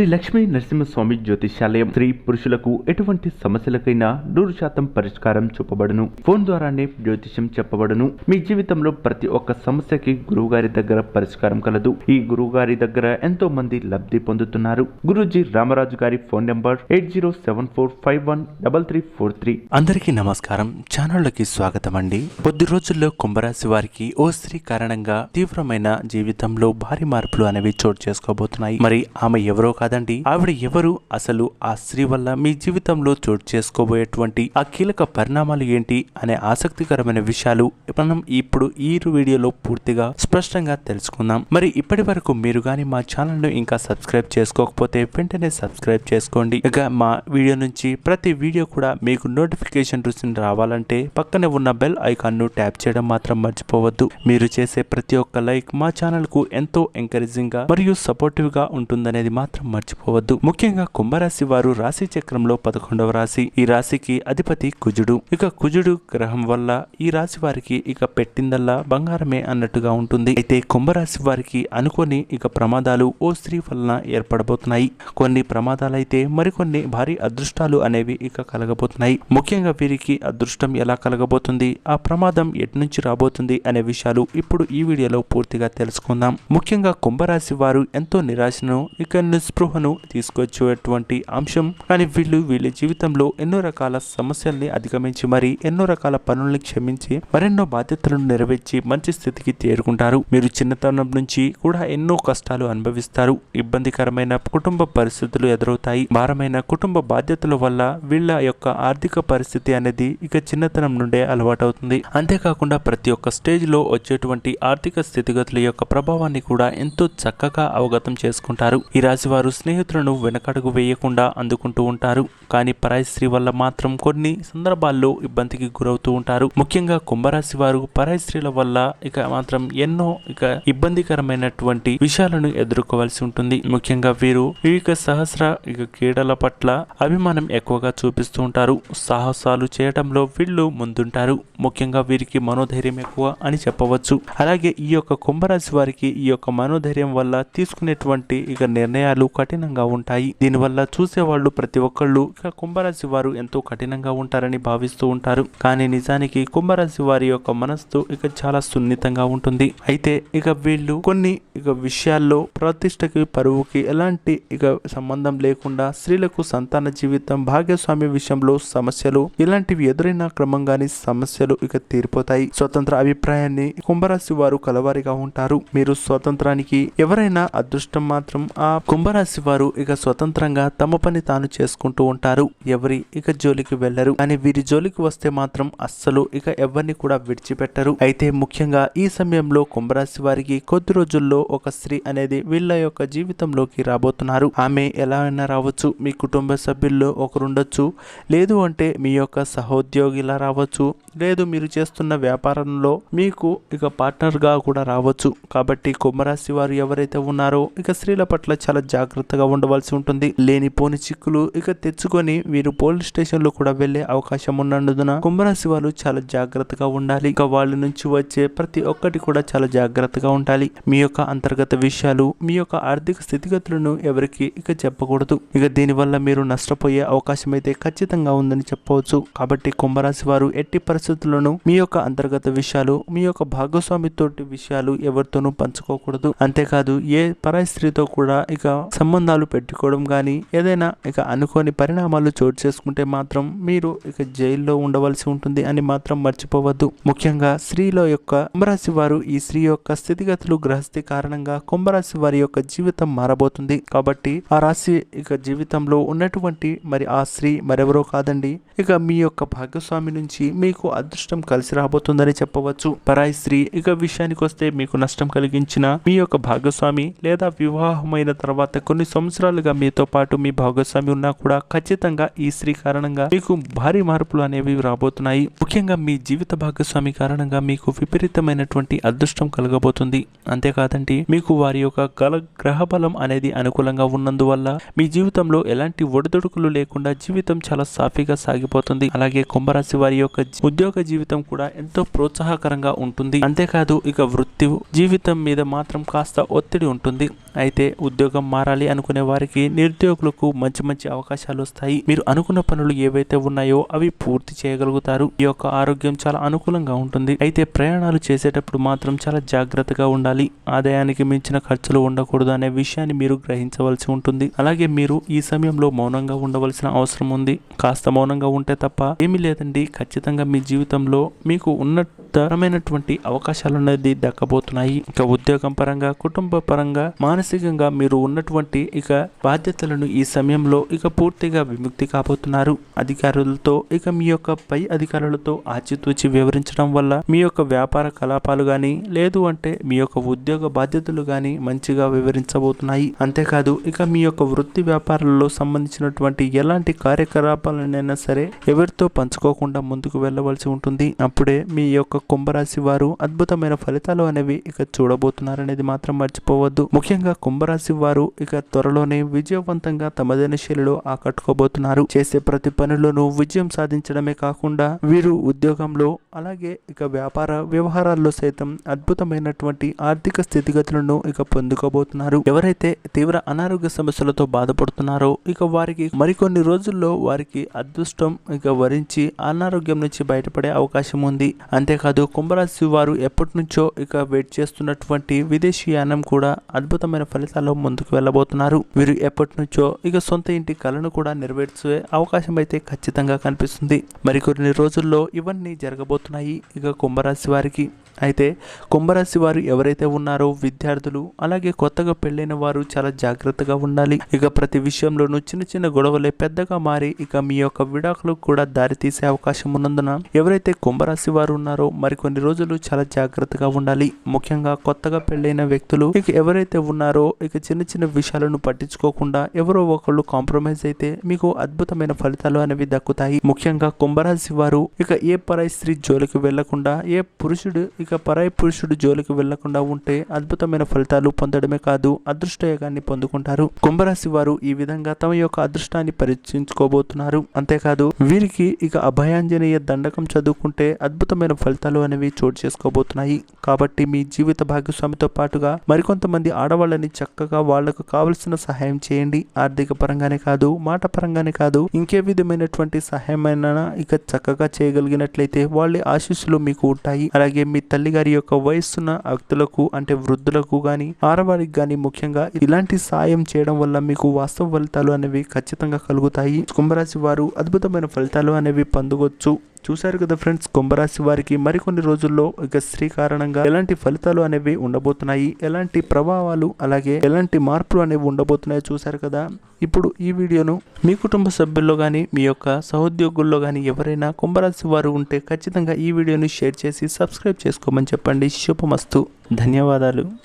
శ్రీ లక్ష్మీ నరసింహస్వామి జ్యోతిషాలయం స్త్రీ పురుషులకు ఎటువంటి సమస్యలకైనా నూరు శాతం పరిష్కారం చూపబడును. ఫోన్ ద్వారానే జ్యోతిషం చెప్పబడును. మీ జీవితంలో ప్రతి ఒక్క సమస్యకి గురువుగారి దగ్గర పరిష్కారం కలదు. ఈ గురువు గారి దగ్గర ఎంతో మంది లబ్ధి పొందుతున్నారు. గురుజీ రామరాజు గారి phone number eight zero seven four five one double three four three. అందరికీ నమస్కారం. ఛానళ్ళకి స్వాగతం అండి కొద్ది రోజుల్లో కుంభరాశి వారికి ఓ స్త్రీ కారణంగా తీవ్రమైన జీవితంలో భారీ మార్పులు అనేవి చోటు చేసుకోబోతున్నాయి. మరి ఆమె ఎవరో కాదు కాదండి. ఆవిడ ఎవరు? అసలు ఆ స్త్రీ వల్ల మీ జీవితంలో చోటు చేసుకోబోయేటువంటి ఆ కీలక పరిణామాలు ఏంటి అనే ఆసక్తికరమైన విషయాలు మనం ఇప్పుడు ఈ వీడియోలో పూర్తిగా స్పష్టంగా తెలుసుకుందాం. మరి ఇప్పటి వరకు మీరు గాని మా ఛానల్ను ఇంకా సబ్స్క్రైబ్ చేసుకోకపోతే వెంటనే సబ్స్క్రైబ్ చేసుకోండి. ఇక మా వీడియో నుంచి ప్రతి వీడియో కూడా మీకు నోటిఫికేషన్ రుచిని రావాలంటే పక్కనే ఉన్న బెల్ ఐకాన్ను ట్యాప్ చేయడం మాత్రం మర్చిపోవద్దు. మీరు చేసే ప్రతి ఒక్క లైక్ మా ఛానల్కు ఎంతో ఎంకరేజింగ్గా మరియు సపోర్టివ్గా ఉంటుందనేది మాత్రం మర్చిపోవద్దు. ముఖ్యంగా కుంభరాశి వారు రాశి చక్రంలో పదకొండవ రాశి. ఈ రాశికి అధిపతి కుజుడు. ఇక కుజుడు గ్రహం వల్ల ఈ రాశి వారికి ఇక పెట్టిందల్లా బంగారమే అన్నట్టుగా ఉంటుంది. అయితే కుంభరాశి వారికి అనుకోని ఇక ప్రమాదాలు ఓ స్త్రీ వలన ఏర్పడబోతున్నాయి. కొన్ని ప్రమాదాలైతే మరికొన్ని భారీ అదృష్టాలు అనేవి ఇక కలగబోతున్నాయి. ముఖ్యంగా వీరికి అదృష్టం ఎలా కలగబోతుంది? ఆ ప్రమాదం ఎటు నుంచి రాబోతుంది అనే విషయాలు ఇప్పుడు ఈ వీడియోలో పూర్తిగా తెలుసుకుందాం. ముఖ్యంగా కుంభరాశి వారు ఎంతో నిరాశను ఇక నిస్పృహను తీసుకొచ్చేటువంటి అంశం. కానీ వీళ్ళు వీళ్ళ జీవితంలో ఎన్నో రకాల సమస్యల్ని అధిగమించి మరి ఎన్నో రకాల పనుల్ని క్షమించి మరెన్నో బాధ్యతలను నెరవేర్చి మంచి స్థితికి చేరుకుంటారు. మీరు చిన్నతనం నుంచి కూడా ఎన్నో కష్టాలు అనుభవిస్తారు. ఇబ్బందికరమైన కుటుంబ పరిస్థితులు ఎదురవుతాయి. భారమైన కుటుంబ బాధ్యతల వల్ల వీళ్ళ యొక్క ఆర్థిక పరిస్థితి అనేది ఇక చిన్నతనం నుండే అలవాటవుతుంది. అంతేకాకుండా ప్రతి ఒక్క స్టేజ్లో వచ్చేటువంటి ఆర్థిక స్థితిగతుల యొక్క ప్రభావాన్ని కూడా ఎంతో చక్కగా అవగతం చేసుకుంటారు. ఈ రాశి వారు స్నేహితులను వెనకడుగు వేయకుండా అందుకుంటూ ఉంటారు. కానీ పరాయి స్త్రీ వల్ల మాత్రం కొన్ని సందర్భాల్లో ఇబ్బందికి గురవుతూ ఉంటారు. ముఖ్యంగా కుంభరాశి వారు పరాయి స్త్రీల వల్ల ఇక మాత్రం ఎన్నో ఇక ఇబ్బందికరమైనటువంటి విషయాలను ఎదుర్కోవాల్సి ఉంటుంది. ముఖ్యంగా వీరు ఈ సహస్ర ఇక క్రీడల పట్ల అభిమానం ఎక్కువగా చూపిస్తూ ఉంటారు. సాహసాలు చేయడంలో వీళ్ళు ముందుంటారు. ముఖ్యంగా వీరికి మనోధైర్యం ఎక్కువ అని చెప్పవచ్చు. అలాగే ఈ యొక్క కుంభరాశి వారికి ఈ యొక్క మనోధైర్యం వల్ల తీసుకునేటువంటి ఇక నిర్ణయాలు కఠినంగా ఉంటాయి. దీనివల్ల చూసేవాళ్ళు ప్రతి ఒక్కళ్ళు ఇక కుంభరాశి వారు ఎంతో కఠినంగా ఉంటారని భావిస్తూ ఉంటారు. కానీ నిజానికి కుంభరాశి వారి యొక్క మనస్సు ఇక చాలా సున్నితంగా ఉంటుంది. అయితే ఇక వీళ్ళు కొన్ని ఇక విషయాల్లో ప్రతిష్టకి పరువుకి ఎలాంటి ఇక సంబంధం లేకుండా స్త్రీలకు సంతాన జీవితం భాగస్వామ్య విషయంలో సమస్యలు ఇలాంటివి ఎదురైన క్రమంగానే సమస్యలు ఇక తీరిపోతాయి. స్వతంత్ర అభిప్రాయాన్ని కుంభరాశి వారు కలవారిగా ఉంటారు. మీరు స్వతంత్రానికి ఎవరైనా అదృష్టం మాత్రం ఆ కుంభరాశి వారు ఇక స్వతంత్రంగా తమ పని తాను చేసుకుంటూ ఉంటారు. ఎవరి ఇక జోలికి వెళ్ళరు కానీ వీరి జోలికి వస్తే మాత్రం అస్సలు ఇక ఎవరిని కూడా విడిచిపెట్టరు. అయితే ముఖ్యంగా ఈ సమయంలో కుంభరాశి వారికి కొద్ది రోజుల్లో ఒక స్త్రీ అనేది వీళ్ళ యొక్క జీవితంలోకి రాబోతున్నారు. ఆమె ఎలా అయినా రావచ్చు. మీ కుటుంబ సభ్యుల్లో ఒకరుండొచ్చు. లేదు అంటే మీ యొక్క సహోద్యోగిలా రావచ్చు. లేదు మీరు చేస్తున్న వ్యాపారంలో మీకు ఇక పార్ట్నర్గా కూడా రావచ్చు. కాబట్టి కుంభరాశి వారు ఎవరైతే ఉన్నారో ఇక స్త్రీల పట్ల చాలా జాగ్రత్తగా ఉండవలసి ఉంటుంది. లేనిపోని చిక్కులు ఇక తెచ్చుకొని వీరు పోలీస్ స్టేషన్లో కూడా వెళ్ళే అవకాశం ఉన్నందున కుంభరాశి వారు చాలా జాగ్రత్తగా ఉండాలి. ఇక వాళ్ళ నుంచి వచ్చే ప్రతి ఒక్కటి కూడా చాలా జాగ్రత్తగా ఉండాలి. మీ యొక్క అంతర్గత విషయాలు మీ యొక్క ఆర్థిక స్థితిగతులను ఎవరికి ఇక చెప్పకూడదు. ఇక దీనివల్ల మీరు నష్టపోయే అవకాశం అయితే ఖచ్చితంగా ఉందని చెప్పవచ్చు. కాబట్టి కుంభరాశి వారు ఎట్టి పరిస్థితుల్లోనూ మీ యొక్క అంతర్గత విషయాలు మీ యొక్క భాగస్వామి తోటి విషయాలు ఎవరితోనూ పంచుకోకూడదు. అంతేకాదు ఏ పరాయి స్త్రీతో కూడా ఇక సంబంధాలు పెట్టుకోవడం కానీ ఏదైనా ఇక అనుకోని పరిణామాలు చోటు చేసుకుంటే మాత్రం మీరు ఇక జైల్లో ఉండవలసి ఉంటుంది అని మాత్రం మర్చిపోవద్దు. ముఖ్యంగా స్త్రీల యొక్క కుంభరాశి వారు ఈ స్త్రీ యొక్క స్థితిగతులు గ్రహస్థి కారణంగా కుంభరాశి వారి యొక్క జీవితం మారబోతుంది. కాబట్టి ఆ రాశి ఇక జీవితంలో ఉన్నటువంటి మరి ఆ స్త్రీ మరెవరో కాదండి. ఇక మీ యొక్క భాగస్వామి నుంచి మీకు అదృష్టం కలిసి రాబోతుందని చెప్పవచ్చు. పరాయి స్త్రీ ఇక విషయానికి వస్తే మీకు నష్టం కలిగించిన మీ యొక్క భాగస్వామి లేదా వివాహమైన తర్వాత కొన్ని కొన్ని సంవత్సరాలుగా మీతో పాటు మీ భాగస్వామి ఉన్నా కూడా ఖచ్చితంగా ఈ స్త్రీ కారణంగా మీకు భారీ మార్పులు అనేవి రాబోతున్నాయి. ముఖ్యంగా మీ జీవిత భాగస్వామి కారణంగా మీకు విపరీతమైనటువంటి అదృష్టం కలగబోతుంది. అంతేకాదండి మీకు వారి యొక్క గల గ్రహ బలం అనేది అనుకూలంగా ఉన్నందువల్ల మీ జీవితంలో ఎలాంటి ఒడిదొడుకులు లేకుండా జీవితం చాలా సాఫీగా సాగిపోతుంది. అలాగే కుంభరాశి వారి యొక్క ఉద్యోగ జీవితం కూడా ఎంతో ప్రోత్సాహకరంగా ఉంటుంది. అంతేకాదు ఇక వృత్తి జీవితం మీద మాత్రం కాస్త ఒత్తిడి ఉంటుంది. అయితే ఉద్యోగం మారాలి అనుకునే వారికి నిరుద్యోగులకు మంచి మంచి అవకాశాలు వస్తాయి. మీరు అనుకున్న పనులు ఏవైతే ఉన్నాయో అవి పూర్తి చేయగలుగుతారు. ఈ యొక్క ఆరోగ్యం చాలా అనుకూలంగా ఉంటుంది. అయితే ప్రయాణాలు చేసేటప్పుడు మాత్రం చాలా జాగ్రత్తగా ఉండాలి. ఆదాయానికి మించిన ఖర్చులు ఉండకూడదు అనే విషయాన్ని మీరు గ్రహించవలసి ఉంటుంది. అలాగే మీరు ఈ సమయంలో మౌనంగా ఉండవలసిన అవసరం ఉంది. కాస్త మౌనంగా ఉంటే తప్ప ఏమీ లేదండి. ఖచ్చితంగా మీ జీవితంలో మీకు ఉన్నతరమైనటువంటి అవకాశాలు అనేది దక్కబోతున్నాయి. ఇంకా ఉద్యోగం పరంగా కుటుంబ పరంగా మానసికంగా మీరు ఉన్నటువంటి ఇక బాధ్యతలను ఈ సమయంలో ఇక పూర్తిగా విముక్తి కాబోతున్నారు. అధికారులతో ఇక మీ యొక్క పై అధికారులతో ఆచితూచి వివరించడం వల్ల మీ యొక్క వ్యాపార కలాపాలు కానీ లేదు అంటే మీ యొక్క ఉద్యోగ బాధ్యతలు కానీ మంచిగా వివరించబోతున్నాయి. అంతేకాదు ఇక మీ యొక్క వృత్తి వ్యాపారాల్లో సంబంధించినటువంటి ఎలాంటి కార్యకలాపాలనైనా సరే ఎవరితో పంచుకోకుండా ముందుకు వెళ్ళవలసి ఉంటుంది. అప్పుడే మీ యొక్క కుంభరాశి వారు అద్భుతమైన ఫలితాలు అనేవి ఇక చూడబోతున్నారనేది మాత్రం మర్చిపోవద్దు. ముఖ్యంగా కుంభరాశి వారు ఇక త్వరలోనే విజయవంతంగా తమదైన శైలిలో ఆకట్టుకోబోతున్నారు. చేసే ప్రతి పనిలోనూ విజయం సాధించడమే కాకుండా వీరు ఉద్యోగంలో అలాగే ఇక వ్యాపార వ్యవహారాల్లో సైతం అద్భుతమైనటువంటి ఆర్థిక స్థితిగతులను ఇక పొందుకోబోతున్నారు. ఎవరైతే తీవ్ర అనారోగ్య సమస్యలతో బాధపడుతున్నారో ఇక వారికి మరికొన్ని రోజుల్లో వారికి అదృష్టం ఇక వరించి అనారోగ్యం నుంచి బయటపడే అవకాశం ఉంది. అంతేకాదు కుంభరాశి వారు ఎప్పటి నుంచో ఇక వెయిట్ చేస్తున్నటువంటి విదేశీ యానం కూడా అద్భుతమైన ఫలితాల్లో ముందుకు వెళ్ళబోతున్నారు. వీరు ఎప్పటి నుంచో ఇక సొంత ఇంటి కలను కూడా నెరవేర్చే అవకాశం అయితే ఖచ్చితంగా కనిపిస్తుంది. మరికొన్ని రోజుల్లో ఇవన్నీ జరగబోతున్నాయి ఇక కుంభరాశి వారికి. అయితే కుంభరాశి వారు ఎవరైతే ఉన్నారో విద్యార్థులు అలాగే కొత్తగా పెళ్ళైన వారు చాలా జాగ్రత్తగా ఉండాలి. ఇక ప్రతి విషయంలోనూ చిన్న చిన్న గొడవలే పెద్దగా మారి ఇక మీ యొక్క విడాకులకు కూడా దారి తీసే అవకాశం ఉన్నందున ఎవరైతే కుంభరాశి వారు ఉన్నారో మరికొన్ని రోజులు చాలా జాగ్రత్తగా ఉండాలి. ముఖ్యంగా కొత్తగా పెళ్ళైన వ్యక్తులు ఇక ఎవరైతే ఉన్నారో ఇక చిన్న చిన్న విషయాలు విషయాలను పట్టించుకోకుండా ఎవరో ఒకళ్ళు కాంప్రమైజ్ అయితే మీకు అద్భుతమైన ఫలితాలు అనేవి దక్కుతాయి. ముఖ్యంగా కుంభరాశి వారు ఇక ఏ పరాయి స్త్రీ జోలికి వెళ్ళకుండా ఏ పురుషుడు ఇక పరాయి పురుషుడు జోలికి వెళ్ళకుండా ఉంటే అద్భుతమైన ఫలితాలు పొందడమే కాదు అదృష్టయోగాన్ని పొందుకుంటారు. కుంభరాశి వారు ఈ విధంగా తమ యొక్క అదృష్టాన్ని పరీక్షించుకోబోతున్నారు. అంతేకాదు వీరికి ఇక అభయాంజనేయ దండకం చదువుకుంటే అద్భుతమైన ఫలితాలు అనేవి చోటు చేసుకోబోతున్నాయి. కాబట్టి మీ జీవిత భాగస్వామితో పాటుగా మరికొంతమంది ఆడవాళ్ళని చక్కగా వాళ్ళకు కావలసిన సహాయం చేయండి. ఆర్థిక పరంగానే కాదు మాట పరంగానే కాదు ఇంకే విధమైనటువంటి సహాయమైనా ఇక చక్కగా చేయగలిగినట్లయితే వాళ్ళ ఆశీస్సులు మీకు ఉంటాయి. అలాగే మీ తల్లి గారి యొక్క వయస్సున్న వ్యక్తులకు అంటే వృద్ధులకు గాని ఆడవారికి గాని ముఖ్యంగా ఇలాంటి సాయం చేయడం వల్ల మీకు వాస్తవ ఫలితాలు అనేవి ఖచ్చితంగా కలుగుతాయి. కుంభరాశి వారు అద్భుతమైన ఫలితాలు అనేవి పొందవచ్చు. చూశారు కదా ఫ్రెండ్స్ కుంభరాశి వారికి మరికొన్ని రోజుల్లో ఇక స్త్రీ కారణంగా ఎలాంటి ఫలితాలు అనేవి ఉండబోతున్నాయి ఎలాంటి ప్రభావాలు అలాగే ఎలాంటి మార్పులు అనేవి ఉండబోతున్నాయో చూశారు కదా. ఇప్పుడు ఈ వీడియోను మీ కుటుంబ సభ్యుల్లో కానీ మీ యొక్క సహోద్యోగుల్లో కానీ ఎవరైనా కుంభరాశి వారు ఉంటే ఖచ్చితంగా ఈ వీడియోని షేర్ చేసి సబ్స్క్రైబ్ చేసుకోమని చెప్పండి. శుభమస్తు. ధన్యవాదాలు.